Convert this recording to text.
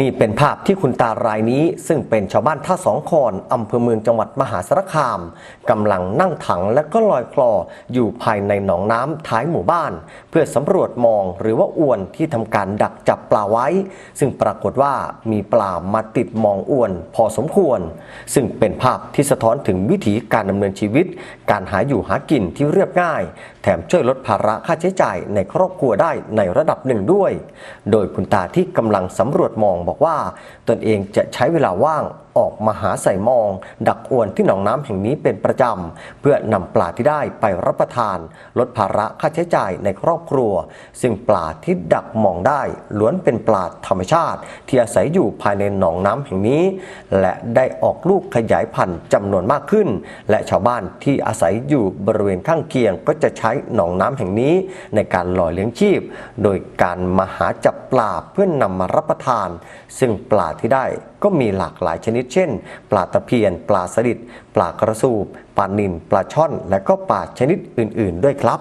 นี่เป็นภาพที่คุณตารายนี้ ซึ่งเป็นชาวบ้านท่าสองคอนอำเภอเมืองจังหวัดมหาสารคามกำลังนั่งถังและก็ลอยคลออยู่ภายในหนองน้ำท้ายหมู่บ้าน เพื่อสำรวจมองหรือว่าอวนที่ทำการดักจับปลาไว้ ซึ่งปรากฏว่ามีปลามาติดมองอวน พอสมควร ซึ่งเป็นภาพที่สะท้อนถึงวิถีการดำเนินชีวิต การหาอยู่หากินที่เรียบง่าย แถมช่วยลดภาระค่าใช้จ่ายในครอบครัวได้ในระดับหนึ่งด้วย โดยคุณตาที่กำลังสำรวจมองบอกว่า ตนเองจะใช้เวลาว่าง ออกมาหาใส่มอง ดักอวนที่หนองน้ำแห่งนี้เป็นประจำ เพื่อนำปลาที่ได้ไปรับประทาน ลดภาระค่าใช้จ่ายในครอบครัว ซึ่งปลาที่ดักมองได้ ล้วนเป็นปลาธรรมชาติ ที่อาศัยอยู่ภายในหนองน้ำแห่งนี้ และได้ออกลูกขยายพันธุ์จำนวนมากขึ้น และชาวบ้านที่อาศัยอยู่บริเวณข้างเคียงก็จะใช้หนองน้ำแห่งนี้ ในการหล่อเลี้ยงชีพ โดยการมาหาจับปลาเพื่อนนำมารับประทาน ซึ่งปลาที่ได้ก็มีหลากหลายชนิดเช่น ปลาตะเพียน ปลาสลิด ปลากระสูบ ปลานิลปลาช่อน และก็ปลาชนิดอื่น ๆ ด้วยครับ